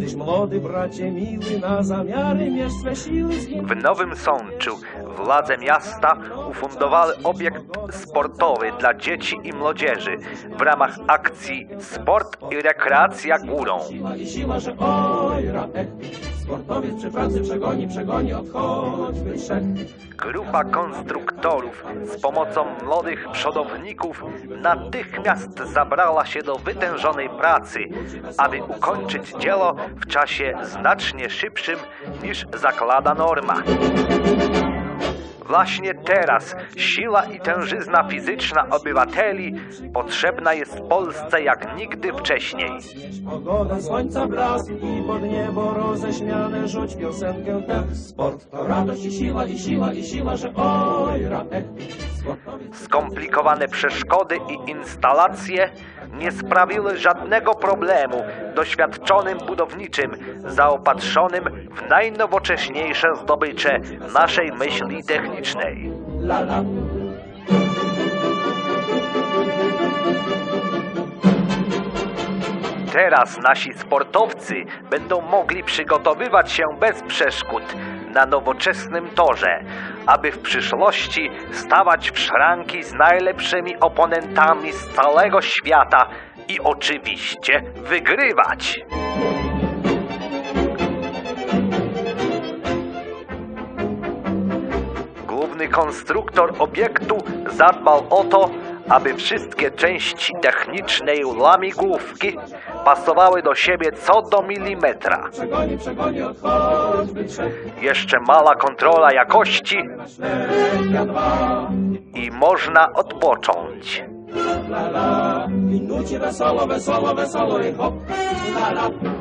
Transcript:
Tyś młody bracie miły, na zamiary mierz swe siły. W Nowym Sączu władze miasta ufundowały obiekt sportowy dla dzieci i młodzieży w ramach akcji Sport i rekreacja górą. Siła że oj, pracy przegoni, przegoni, odchodźmy trzech. Grupa konstruktorów z pomocą młodych przodowników natychmiast zabrała się do wytężonej pracy, aby ukończyć dzieło w czasie znacznie szybszym niż zaklada norma. Właśnie teraz siła i tężyzna fizyczna obywateli potrzebna jest Polsce jak nigdy wcześniej. Pogoda, słońca blask i pod niebo roześmiane rzuć piosenkę tę. Sport to radość i siła, i siła, i siła, że oj, ra, ech. Sportowiec Skomplikowane przeszkody i instalacje nie sprawiły żadnego problemu doświadczonym budowniczym, zaopatrzonym w najnowocześniejsze zdobycze naszej myśli technicznej. Teraz nasi sportowcy będą mogli przygotowywać się bez przeszkód na nowoczesnym torze, aby w przyszłości stawać w szranki z najlepszymi oponentami z całego świata i oczywiście wygrywać. Główny konstruktor obiektu zadbał o to, aby wszystkie części technicznej łamigłówki pasowały do siebie co do milimetra. Jeszcze mała kontrola jakości i można odpocząć. La la. Wesoło, wesoło, wesoło i hop. La la.